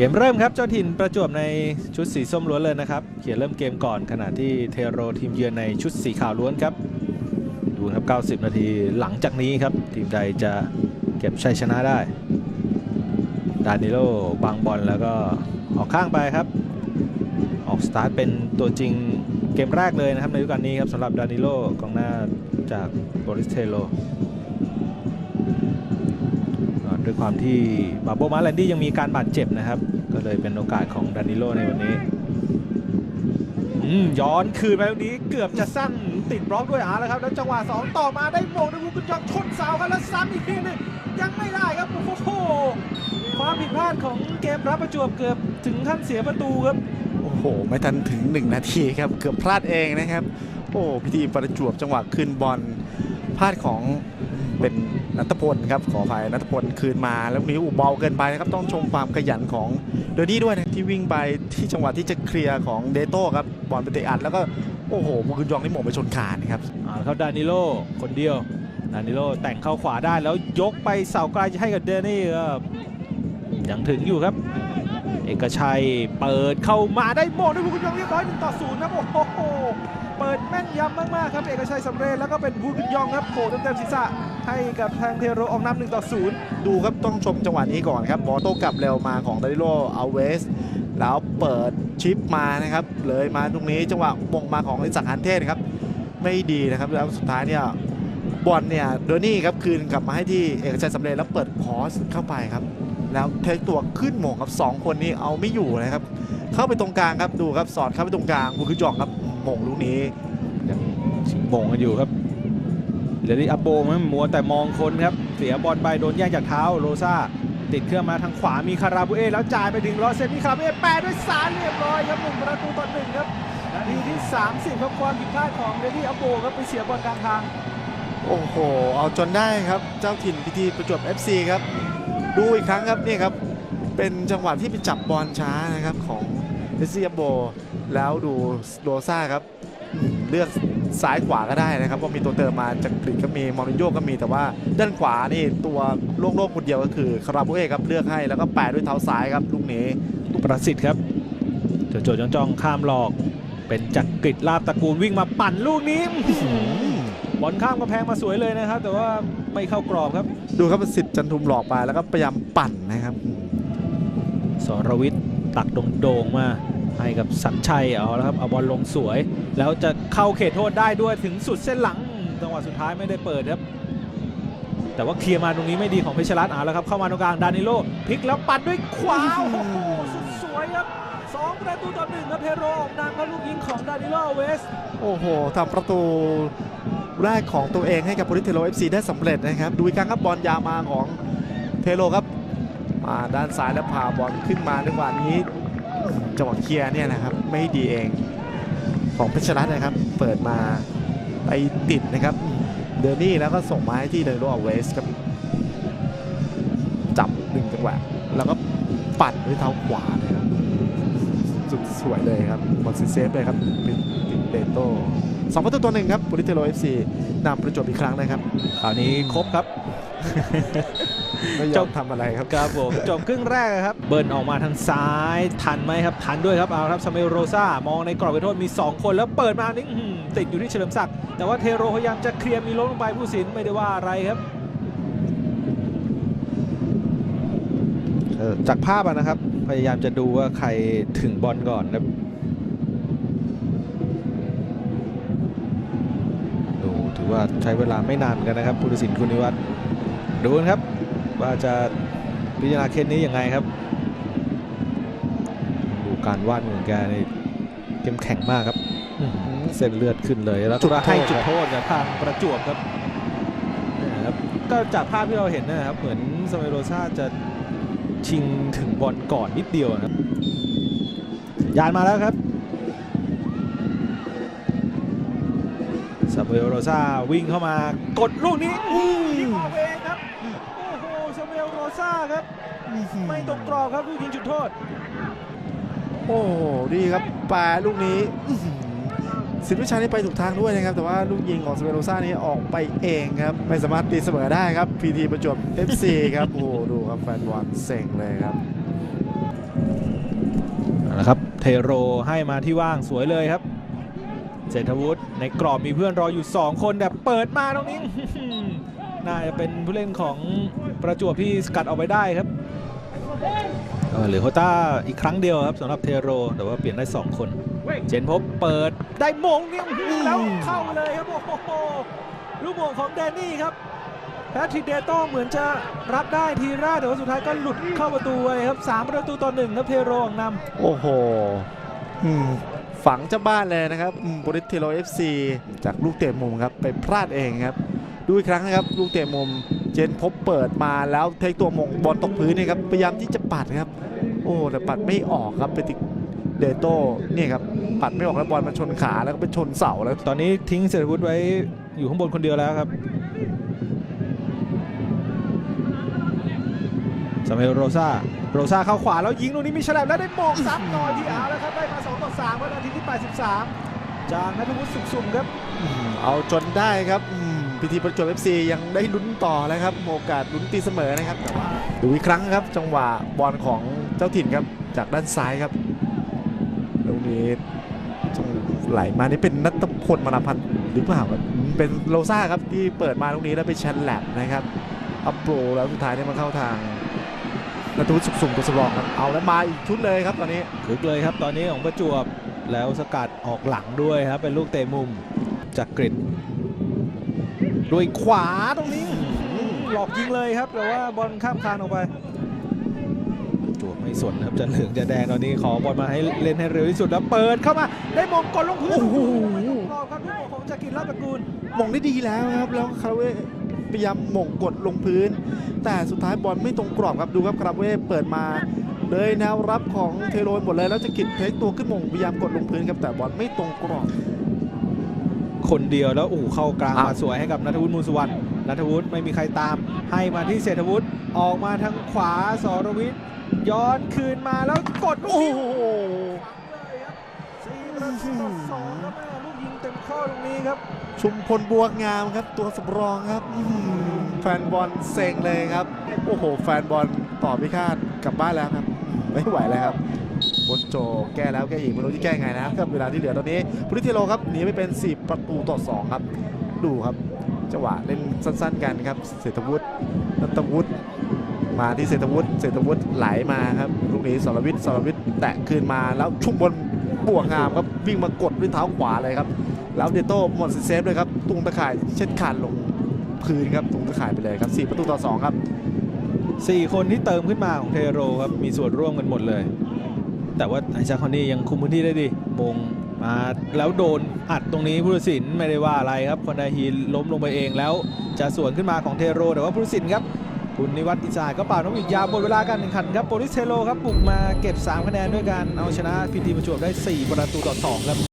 เกมเริ่มครับเจ้าถิ่นประจวบในชุดสีส้มล้วนเลยนะครับ เขียนเริ่มเกมก่อนขณะที่เทโรทีมเยือนในชุดสีขาวล้วนครับ ดูครับ 90 นาทีหลังจากนี้ครับ ทีมใดจะเก็บชัยชนะได้ ดานิโลบางบอลแล้วก็ออกข้างไปครับ ออกสตาร์ทเป็นตัวจริงเกมแรกเลยนะครับในฤดูกาลนี้ครับสำหรับดานิโลกองหน้าจากโบริสเทโล ด้วยความที่บาโบมาแลนดี้ยังมีการบาดเจ็บนะครับ ก็เลยเป็นโอกาสของดานิโลในวันนี้ย้อนคืนไปตรงนี้เกือบจะสั้นติดบล็อกด้วยอาแล้วครับ แล้วจังหวะ 2 ต่อมาได้โมงด้วยบุกุนจองชนเสาครับแล้วซ้ำอีกทีนึงยังไม่ได้ครับ โอ้โหความผิดพลาดของเกมรับประจวบเกือบถึงขั้นเสียประตูครับ โอ้โห ไม่ทันถึง 1 นาทีครับ เกือบพลาดเองนะครับ โอ้พิธีประจวบจังหวะคืนบอลพลาดของ เป็นนัทพลครับขออภัยนัทพลคืนมาแล้วนี้อุเบาเกินไปนะครับต้องชมความขยันของเดอร์ดี้ด้วยนะที่วิ่งไปที่จังหวะที่จะเคลียร์ของเดโต้ครับบอลไปเตะอัดแล้วก็โอ้โหบุกุนยองนี่หม่งไปชนคานะครับอ่าเขาดานิโลคนเดียวดานิโลแต่งเข้าขวาได้แล้วยกไปเสาไกลจะให้กับเดนี่ก็ยังถึงอยู่ครับ เอกชัยเปิดเข้ามาได้โมงด้วยบุญยองเรียบร้อยหนึ่งต่อศูนย์ครับโอ้โหเปิดแม่นยำมากๆครับเอกชัยสำเร็จแล้วก็เป็นบุญยองครับโผล่เต็มๆศีรษะให้กับทางเทโรออกนำหนึ่งต่อศูนย์ดูครับต้องชมจังหวะนี้ก่อนครับบอลโต้กลับเร็วมาของดาริโลอัลเวส แล้วเปิดชิปมานะครับเลยมาตรงนี้จังหวะมงมาของอิสักฮันเทสครับไม่ดีนะครับแล้วสุดท้ายเนี่ยบอลเนี่ยโดนี่ครับคืนกลับมาให้ที่เอกชัยสำเร็จแล้วเปิดคอสเข้าไปครับ แล้วเทคตัวขึ้นหมงครับสองคนนี้เอาไม่อยู่นะครับ เข้าไปตรงกลางครับดูครับสอดเข้าไปตรงกลางบุคือจองครับหมงลูกนี้ยังชิงโมงกันอยู่ครับเลดี้อัปโบมันมัวแต่มองคนครับ เสียบอลไปโดนแย่งจากเท้าโรซาติดเครื่องมาทางขวามีคาราบูเอแล้วจ่ายไปถึงลอเซนมีคาราบูเอแปรด้วยสารเรียบร้อยครับหนึ่งประตูต่อหนึ่งครับนาทีที่ 30ครับความผิดพลาดของเลดี้อัปโบครับไปเสียบอลกลางทาง โอ้โห เอาจนได้ครับ เจ้าถิ่นพิธีประจวบ FC ครับ ดูอีกครั้งครับนี่ครับ เป็นจังหวะที่ไปจับบอลช้านะครับของเอสซียโบ แล้วดูโรซ่าครับเลือกซ้ายขวาก็ได้นะครับว่ามีตัวเติมมาจากกรีกก็มีมอริโญ่ก็มีแต่ว่าด้านขวานี่ตัวโล่งๆคนเดียวก็คือคาราบูเอครับเลือกให้แล้วก็แปะด้วยเท้าซ้ายครับลูกนี้ประสิทธิ์ครับโจโจจ้องจ้องข้ามหลอก เป็นจักรกริดลาบตระกูลวิ่งมาปั่นลูกนี้ บอลข้ามกำแพงมาสวยเลยนะครับ แต่ว่าไม่เข้ากรอบครับ ดูครับสิทธิ์จันทุมหลอกไปแล้วก็พยายามปั่นนะครับสรวิทย์ตักโด่งๆมาให้กับสัญชัยเอาแล้วครับเอาบอลลงสวย แล้วจะเข้าเขตโทษได้ด้วยถึงสุดเส้นหลังจังหวะสุดท้ายไม่ได้เปิดครับ แต่ว่าเคลียร์มาตรงนี้ไม่ดีของเพชรรัตน์เอาแล้วครับเข้ามาตรงกลางดานิโลพลิกแล้วปัดด้วยขวาโอ้โหสุดสวยครับ สองประตูต่อหนึ่งครับเทโรออกนำครับลูกยิงของดานิโลเวส โอ้โหทำประตูแรกของตัวเองให้กับโปริเทโล FC ได้สำเร็จนะครับ ดูอีกครั้งครับบอลยาวมาของเทโลครับมาด้านซ้ายแล้วพาบอลขึ้นมาจังหวะนี้จังหวะเคลียร์เนี่ยนะครับไม่ดีเองของเพชรรัตน์นะครับ เปิดมาไปติดนะครับ เดอร์นี่แล้วก็ส่งมาให้ที่เดโรอเวสครับจับหนึ่งจังหวะแล้วก็ปัดด้วยเท้าขวา สุดสวยเลยครับบอลซิเซฟเลยครับเป็นติดเบโต้สองประตูตัวหนึ่งครับบุริเทโรเอฟซีนำประจวบอีกครั้งนะครับคราวนี้ครบครับไม่ยจอบมทำอะไรครับครับผมจบครึ่งแรกครับ เบิร์นออกมาทางซ้ายทันไหมครับ ทันด้วยครับเอาครับซามิลโรซามองในกรอบเขตโทษมี 2 คนแล้วเปิดมานี่อื้อหือติดอยู่ที่เฉลิมศักดิ์แต่ว่าเทโรพยายามจะเคลียร์มีล้มลงไปผู้สินไม่ได้ว่าอะไรครับเออ จากภาพอะนะครับ พยายามจะดูว่าใครถึงบอลก่อนครับดูถือว่าใช้เวลาไม่นานเหมือนกันนะครับผู้ตัดสินคุณนิวัฒน์ดูนะครับ ว่าจะพิจารณาเคสนี้ยังไงครับ ดูการวาดมือแกนี่เข้มแข็งมากครับอื้อหือเส้นเลือดขึ้นเลยแล้วจุดโทษให้จุดโทษกับทางประจวบครับเนี่ยครับก็จากภาพที่เราเห็นนะครับ เหมือนสมัยโรซาจะ ชิงถึงบอลก่อนนิดเดียวนะครับสัญญาณมาแล้วครับซามูเอลโรซาวิ่งเข้ามากดลูกนี้ยิงออกเองครับ โอ้โหซามูเอลโรซาครับ ไม่ตรงกรอบครับลูกยิงจุดโทษ โอ้โหดีครับแปรลูกนี้อื้อหือ สิทธิวิชัยนี่ไปถูกทางด้วยนะครับ แต่ว่าลูกยิงของสเปโรซ่านี่ออกไปเองครับ ไม่สามารถตีเสมอได้ครับพีทีประจวบ FC ครับ โอ้โหดูครับแฟนบอลเซ็งเลยครับนะครับเทโรให้มาที่ว่างสวยเลยครับเศรษฐวุฒิในกรอบมีเพื่อนรออยู่ 2 คนแต่เปิดมาตรงนี้น่าจะเป็นผู้เล่นของประจวบที่สกัดออกไปได้ครับเออเหลือโคต้าอีกครั้งเดียวครับสำหรับเทโร แต่ว่าเปลี่ยนได้ 2 คน เจนพบเปิดได้มงเนี่ยอื้อหือแล้วเข้าเลยครับโอ้โหลูกมงของแดนนี่ครับแพทริกเดโต้เหมือนจะรับได้ทีแรกแต่ว่าสุดท้ายก็หลุดเข้าประตูไปครับสามประตูต่อหนึ่งครับเทโรออกนำโอ้โหอืมฝังเจ้าบ้านเลยนะครับอืมบริสเทโรเอฟซีจากลูกเตะมุมครับไปพลาดเองครับ ดูอีกครั้งนะครับ ลูกเตะมุมเจนพบเปิดมาแล้วเทคตัวมงบอลตกพื้นนี่ครับพยายามที่จะปัดครับ โอ้แต่ปัดไม่ออกครับไปติด เดโต้นี่ครับปัดไม่ออกแล้วบอลมันชนขาแล้วก็ไปชนเสาแล้ว ตอนนี้ทิ้งเศรษฐวุฒิไว้อยู่ข้างบนคนเดียวแล้วครับซามูเอลโรซาโรซาเข้าขวาแล้วยิงตรงนี้มีฉลับแล้วได้โมงซ้ำต่อที่เอาแล้วครับได้มา2ต่อ3วันนาทีที่ 83 จากนัทวุฒิสุขสุ่มครับอืมเอาจนได้ครับอืมพิธีประจวบเอฟซียังได้ลุ้นต่อแล้วครับโอกาสลุ้นตีเสมอนะครับแต่ว่าดูอีกครั้งครับจังหวะบอลของเจ้าถิ่นครับจากด้านซ้ายครับ ตรงนี้ไหลมานี่เป็นนัทพลมนาพันธ์หรือเปล่าครับเป็นโลซ่าครับที่เปิดมาตรงนี้แล้วไปชันแลบนะครับอัปโปรแล้วสุดท้ายเนี่ยมาเข้าทางนัทวุฒิสุขสุ่มตัวสำรองครับเอาแล้วมาอีกชุดเลยครับตอนนี้คึกเลยครับตอนนี้ของประจวบแล้วสกัดออกหลังด้วยครับเป็นลูกเตะมุมจากกริดด้วยขวาตรงนี้หลอกยิงเลยครับแต่ว่าบอลข้ามคานออกไป ไม่สนครับจะเหลืองจะแดงตอนนี้ขอบอลมาให้เล่นให้เร็วที่สุดแล้วเปิดเข้ามาได้มงกดลงพื้นโอ้โหรอบครับลูกโมงของจากกินลาบตระกูลมงได้ดีแล้วครับแล้วคาราเว่พยายามหม่งกดลงพื้น แต่สุดท้ายบอลไม่ตรงกรอบครับดูครับคาราเว่เปิดมาเลยแนวรับของเทโรนหมดเลยแล้วจะกิดเทคตัวขึ้นหม่งพยายามกดลงพื้นครับแต่บอลไม่ตรงกรอบคนเดียวแล้วโอ้โหเข้ากลางอ้าวมาสวยให้กับนัทวุฒิมูลสุวรรณนัทวุฒิไม่มีใครตาม ให้มาที่เศรษฐวุฒิออกมาทางขวาสรวิทย์ ย้อนคืนมาแล้วกดลูกโอ้นี้โหเลยครับสี่ประตูต่อสองครับแม่ลูกยิงเต็มข้อตรงนี้ครับ ชุมพลบัวงามครับ ตัวสำรองครับอื้อหือแฟนบอลเซ็งเลยครับ โอ้โห แฟนบอลต่อพิฆาตกลับบ้านแล้วครับ ไม่ไหวแล้วครับบนโจแก้แล้วแก้อีกไม่รู้จะแก้ไงนะครับเวลาที่เหลือตอนนี้พุทธิเทโลครับหนีไปเป็น4ประตูต่อ 2 ครับ ดูครับจังหวะเล่นสั้นๆกันครับเศรษฐวุฒินัตวุฒิ มาที่เศรษฐวุฒิเศรษฐวุฒิไหลมาครับลูกนี้สรวิทย์สรวิทย์แตะคืนมาแล้วชุ่มบนบวกงามครับวิ่งมากดด้วยเท้าขวาเลยครับ แล้วเดโต้หมดสิเซฟเลยครับตุงตะข่ายเช็ดคานลงพื้นครับตุงตะข่ายไปเลยครับ 4 ประตูต่อ 2 ครับสี่คนที่เติมขึ้นมาของเทโรครับมีส่วนร่วมกันหมดเลย แต่ว่าไอซาคอนนี่ยังคุมพื้นที่ได้ดีมงมาแล้วโดนอัดตรงนี้ผู้ตัดสินไม่ได้ว่าอะไรครับคนไดฮีล้มลงไปเองแล้วจะสวนขึ้นมาของเทโรแต่ว่าผู้ตัดสินครับ คุณนิวัตอิสายก็เป่านกหวีดยาวหมดเวลาการแข่งขันครับโปลิสเทโลครับบุกมาเก็บ 3 คะแนนด้วยการเอาชนะพีทีประจวบได้ 4 ประตูต่อ 2 ครับ